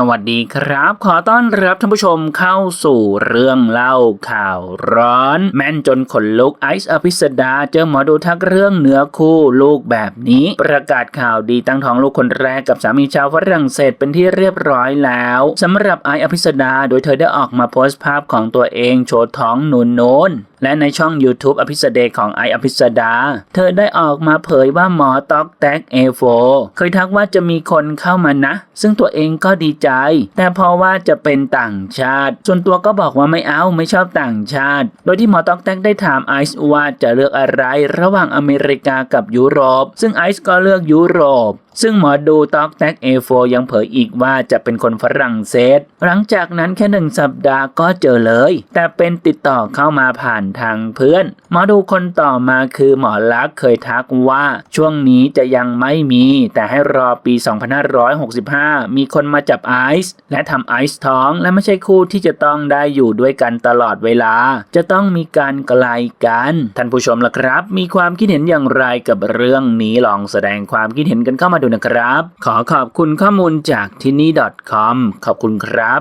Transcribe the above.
สวัสดีครับ ขอต้อนรับท่านผู้ชมเข้าสู่เรื่องเล่าข่าวร้อน แม่นจนขนลุกไอซ์อภิสดาเจอหมอดูทักเรื่องเนื้อคู่ลูกแบบนี้ ประกาศข่าวดีตั้งท้องลูกคนแรกกับสามีชาวฝรั่งเศสเป็นที่เรียบร้อยแล้วสำหรับไอซ์อภิสดาโดยเธอได้ออกมาโพสต์ภาพของตัวเองโชว์ท้องนูนโนนและในช่อง YouTube อภิสเดของไออภิสดา เธอได้ออกมาเผยว่าหมอต็อกแท็กเอโฟเคยทักว่าจะมีคนเข้ามานะ ซึ่งตัวเองก็ดีใจ แต่เพราะว่าจะเป็นต่างชาติ ส่วนตัวก็บอกว่าไม่เอาไม่ชอบต่างชาติ โดยที่หมอต็อกแท็กได้ถามไอซ์ว่าจะเลือกอะไรระหว่างอเมริกากับยุโรป ซึ่งไอซ์ก็เลือกยุโรปซึ่งหมอดูต็อกแท็กเอโฟยังเผยอีกว่าจะเป็นคนฝรั่งเศส หลังจากนั้นแค่หนึ่งสัปดาห์ก็เจอเลย แต่เป็นติดต่อเข้ามาผ่านทางเพื่อน หมอดูคนต่อมาคือหมอลักษ์เคยทักว่าช่วงนี้จะยังไม่มี แต่ให้รอปี 2565 มีคนมาจับไอซ์และทำไอซ์ท้องและไม่ใช่คู่ที่จะต้องได้อยู่ด้วยกันตลอดเวลา จะต้องมีการไกลกัน ท่านผู้ชมล่ะครับ มีความคิดเห็นอย่างไรกับเรื่องนี้ลองแสดงความคิดเห็นกันเข้ามาดูนะครับ ขอขอบคุณข้อมูลจากที่นี่ .com ขอบคุณครับ